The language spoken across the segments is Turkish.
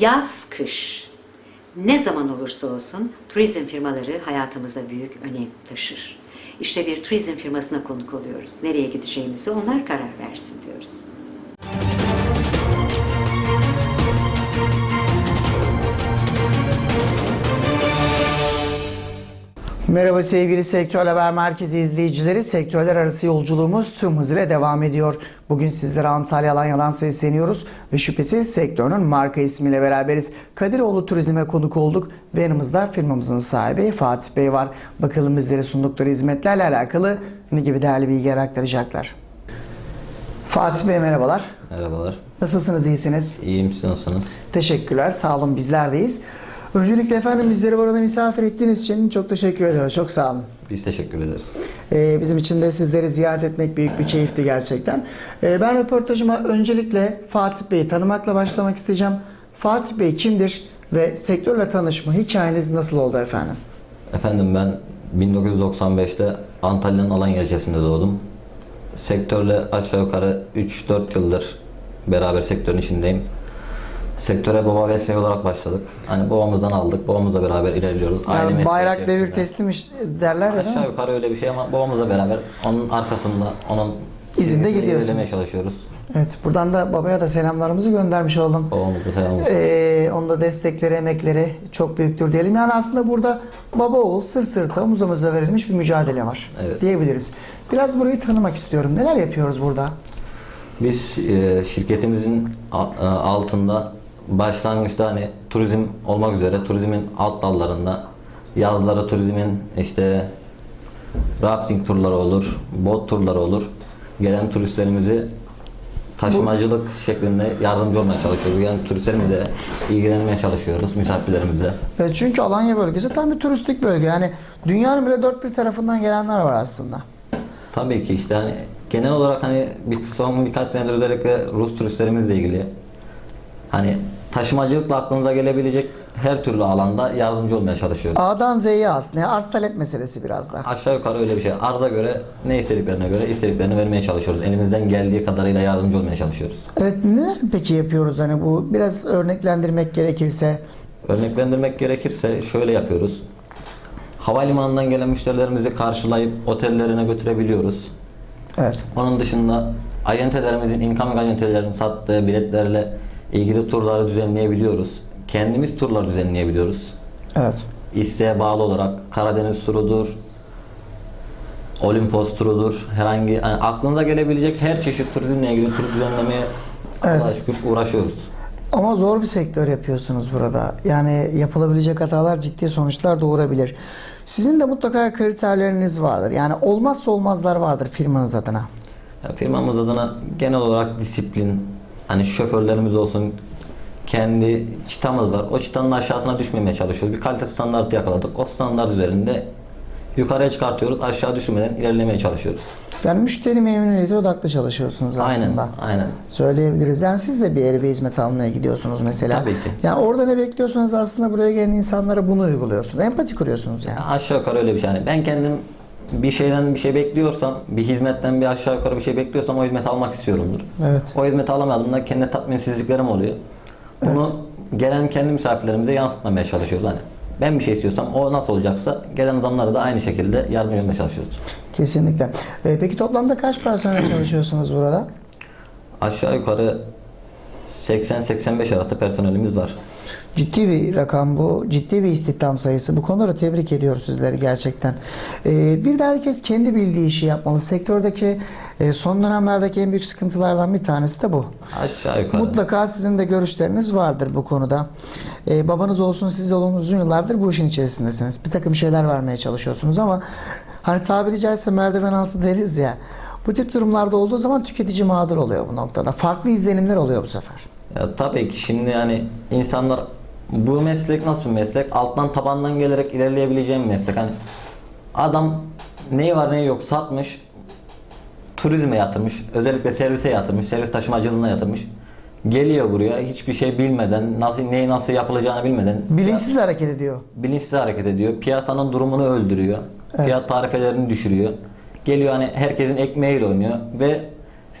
Yaz, kış. Ne zaman olursa olsun turizm firmaları hayatımıza büyük önem taşır. İşte bir turizm firmasına konuk oluyoruz. Nereye gideceğimizi onlar karar versin diyoruz. Merhaba sevgili Sektör Haber Merkezi izleyicileri. Sektörler arası yolculuğumuz tüm hızıyla devam ediyor. Bugün sizlere Antalya Alanya'dan sesleniyoruz ve şüphesiz sektörün marka ismiyle beraberiz. Kadiroğlu Turizm'e konuk olduk ve yanımızda firmamızın sahibi Fatih Bey var. Bakalım bizlere sundukları hizmetlerle alakalı ne gibi değerli bilgiler aktaracaklar. Fatih Bey merhabalar. Merhabalar. Nasılsınız, iyisiniz? İyiyim siz nasılsınız? Teşekkürler, sağ olun bizlerdeyiz. Öncelikle efendim bizleri burada misafir ettiğiniz için çok teşekkür ediyoruz. Çok sağ olun. Biz teşekkür ederiz. Ee, bizim için de sizleri ziyaret etmek büyük bir keyifti gerçekten. Ee, ben röportajıma öncelikle Fatih Bey'i tanımakla başlamak isteyeceğim. Fatih Bey kimdir ve sektörle tanışma hikayeniz nasıl oldu efendim? Efendim ben 1995'te Antalya'nın Alanya ilçesinde doğdum. Sektörle aşağı yukarı 3-4 yıldır beraber sektörün içindeyim. Sektöre baba mesleği olarak başladık. Hani babamızdan aldık, babamızla beraber ilerliyoruz. Aile Yani mesleği bayrak devir teslim iş derler ya Aşağı yukarı öyle bir şey ama babamızla beraber onun arkasında, onun İzinde ilerlemeye çalışıyoruz. Evet, buradan da babaya da selamlarımızı göndermiş olalım. Babamıza selam olsun. Ee, onun da destekleri, emekleri çok büyüktür diyelim. Yani aslında burada baba oğul sır sırta omuz omuza verilmiş bir mücadele var Evet. diyebiliriz. Biraz burayı tanımak istiyorum. Neler yapıyoruz burada? Biz e, şirketimizin e, altında başlangıçta hani turizm olmak üzere turizmin alt dallarında yazları turizmin işte rafting turları olur, bot turları olur. Gelen turistlerimizi taşımacılık şeklinde yardımcı olmaya çalışıyoruz. Yani turistlerimize ilgilenmeye çalışıyoruz, misafirlerimize. Evet, çünkü Alanya bölgesi tam bir turistik bölge. Yani dünyanın bile dört bir tarafından gelenler var aslında. Tabii ki işte hani genel olarak hani bir son birkaç senedir özellikle Rus turistlerimizle ilgili hani taşımacılıkla aklınıza gelebilecek her türlü alanda yardımcı olmaya çalışıyoruz. A'dan Z'ye aslında. Arz talep meselesi biraz da. Aşağı yukarı öyle bir şey. Arza göre ne istediklerine göre istediklerini vermeye çalışıyoruz. Elimizden geldiği kadarıyla yardımcı olmaya çalışıyoruz. Evet, neler peki yapıyoruz hani bu biraz örneklendirmek gerekirse? Örneklendirmek gerekirse şöyle yapıyoruz. Havalimanından gelen müşterilerimizi karşılayıp otellerine götürebiliyoruz. Evet. Onun dışında acentelerimizin, incoming acentelerin sattığı biletlerle ilgili turları düzenleyebiliyoruz. Kendimiz turlar düzenleyebiliyoruz. Evet. İsteğe bağlı olarak Karadeniz turudur, Olimpos turudur, herhangi yani aklınıza gelebilecek her çeşit turizmle ilgili tur düzenlemeye Evet. Allah'a şükür uğraşıyoruz. Ama zor bir sektör yapıyorsunuz burada. Yani yapılabilecek hatalar ciddi sonuçlar doğurabilir. Sizin de mutlaka kriterleriniz vardır. Yani olmazsa olmazlar vardır firmanız adına. Yani firmamız adına genel olarak disiplin, hani şoförlerimiz olsun, kendi çıtamız var. O çıtanın aşağısına düşmemeye çalışıyoruz. Bir kalite standartı yakaladık. O standart üzerinde yukarıya çıkartıyoruz. Aşağı düşmeden ilerlemeye çalışıyoruz. Yani müşteri memnuniyeti odaklı çalışıyorsunuz Aynen, aslında. aynen. Söyleyebiliriz. Yani siz de bir yere hizmet almaya gidiyorsunuz mesela. Tabii ki. Yani orada ne bekliyorsunuz aslında buraya gelen insanlara bunu uyguluyorsunuz. Empati kuruyorsunuz yani. Aşağı yukarı öyle bir şey. Yani ben kendim bir şeyden bir şey bekliyorsam, bir hizmetten bir aşağı yukarı bir şey bekliyorsam o hizmeti almak istiyorumdur. Evet. O hizmeti alamadığımda kendi tatminsizliklerim oluyor. Bunu gelen kendi misafirlerimize yansıtmamaya çalışıyoruz. Hani ben bir şey istiyorsam o nasıl olacaksa gelen adamlara da aynı şekilde yardımcı olmaya çalışıyoruz. Kesinlikle. Ee, peki toplamda kaç personel çalışıyorsunuz burada? Aşağı yukarı 80-85 arası personelimiz var. Ciddi bir rakam bu. Ciddi bir istihdam sayısı. Bu konuda tebrik ediyoruz sizleri gerçekten. Ee, bir de herkes kendi bildiği işi yapmalı. Sektördeki e, son dönemlerdeki en büyük sıkıntılardan bir tanesi de bu. Aşağı yukarı. Mutlaka sizin de görüşleriniz vardır bu konuda. Ee, babanız olsun siz olun uzun yıllardır bu işin içerisindesiniz. Bir takım şeyler vermeye çalışıyorsunuz ama hani tabiri caizse merdiven altı deriz ya. Bu tip durumlarda olduğu zaman tüketici mağdur oluyor bu noktada. Farklı izlenimler oluyor bu sefer. Ya tabii ki şimdi yani insanlar bu meslek nasıl bir meslek? Alttan tabandan gelerek ilerleyebileceğim bir meslek. Hani adam neyi var neyi yok satmış, turizme yatırmış, özellikle servise yatırmış, servis taşımacılığına yatırmış. Geliyor buraya hiçbir şey bilmeden, nasıl neyi nasıl yapılacağını bilmeden Bilinçsiz hareket ediyor. bilinçsiz hareket ediyor. Piyasanın durumunu öldürüyor. Evet. Fiyat tarifelerini düşürüyor. Geliyor hani herkesin ekmeğiyle oynuyor ve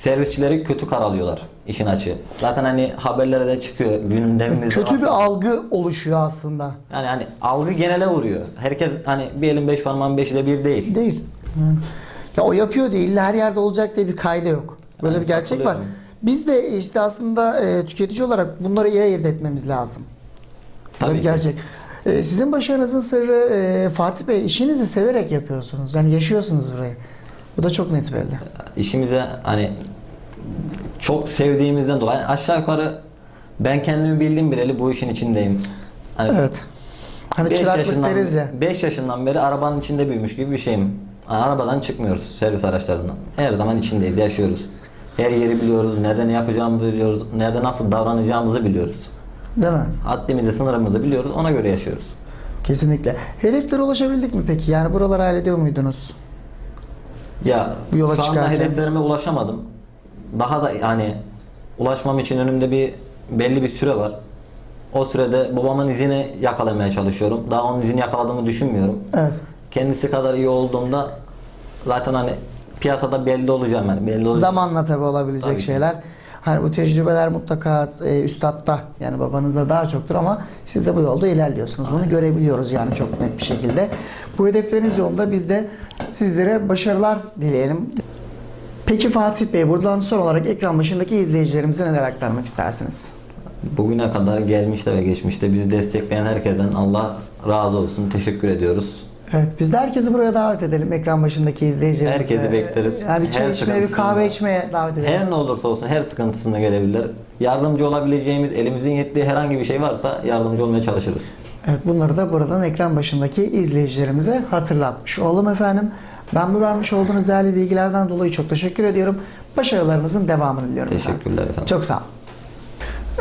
servisçileri kötü karalıyorlar işin açığı. Zaten hani haberlere de çıkıyor gündemimizde. Kötü var. bir algı oluşuyor aslında. Yani hani algı genele vuruyor. Herkes hani bir elin beş parmağın beşi de bir değil. Değil. Ya o yapıyor değil, her yerde olacak diye bir kayda yok. Böyle Yani bir gerçek var. Biz de işte aslında e, tüketici olarak bunları iyi ayırt etmemiz lazım. Böyle Tabii bir ki. gerçek. E, sizin başarınızın sırrı e, Fatih Bey işinizi severek yapıyorsunuz. Yani yaşıyorsunuz burayı. Bu da çok net belli. İşimize hani çok sevdiğimizden dolayı yani aşağı yukarı ben kendimi bildiğim bileli bu işin içindeyim. Hani Evet. Hani beş çıraklık yaşından, deriz ya. 5 yaşından beri arabanın içinde büyümüş gibi bir şeyim. Yani arabadan çıkmıyoruz servis araçlarından. Her zaman içindeyiz, yaşıyoruz. Her yeri biliyoruz, nerede ne yapacağımızı biliyoruz, nerede nasıl davranacağımızı biliyoruz. Değil mi? Haddimizi, sınırımızı biliyoruz, ona göre yaşıyoruz. Kesinlikle. Hedeflere ulaşabildik mi peki? Yani buraları hallediyor muydunuz? Ya Bu yola şu anda hedeflerime ulaşamadım. Daha da yani ulaşmam için önümde bir belli bir süre var. O sürede babamın izini yakalamaya çalışıyorum. Daha onun izini yakaladığımı düşünmüyorum. Evet. Kendisi kadar iyi olduğumda zaten hani piyasada belli olacağım yani belli olacağım. Zamanla tabii olabilecek Tabii ki. şeyler. Hani bu tecrübeler mutlaka e, üstadda yani babanızda daha çoktur ama siz de bu yolda ilerliyorsunuz. Bunu görebiliyoruz yani çok net bir şekilde. Bu hedefleriniz yolunda biz de sizlere başarılar dileyelim. Peki Fatih Bey buradan son olarak ekran başındaki izleyicilerimize neler aktarmak istersiniz? Bugüne kadar gelmişte ve geçmişte bizi destekleyen herkesten Allah razı olsun. Teşekkür ediyoruz. Evet biz de herkesi buraya davet edelim ekran başındaki izleyicilerimizi. Herkesi bekleriz. Yani bir çay Her içmeye, bir kahve içmeye davet edelim. Her ne olursa olsun her sıkıntısına gelebilir. Yardımcı olabileceğimiz, elimizin yettiği herhangi bir şey varsa yardımcı olmaya çalışırız. Evet bunları da buradan ekran başındaki izleyicilerimize hatırlatmış olalım efendim. Ben bu vermiş olduğunuz değerli bilgilerden dolayı çok teşekkür ediyorum. Başarılarınızın devamını diliyorum efendim. Teşekkürler efendim. Çok sağ olun.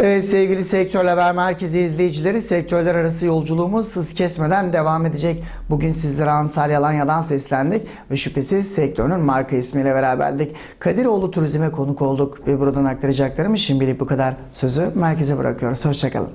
Evet sevgili Sektör Haber Merkezi izleyicileri sektörler arası yolculuğumuz hız kesmeden devam edecek. Bugün sizlere Antalya Alanya'dan seslendik ve şüphesiz sektörün marka ismiyle beraberdik. Kadiroğlu Turizm'e konuk olduk ve buradan aktaracaklarımız şimdilik bu kadar. Sözü merkeze bırakıyoruz. Hoşçakalın.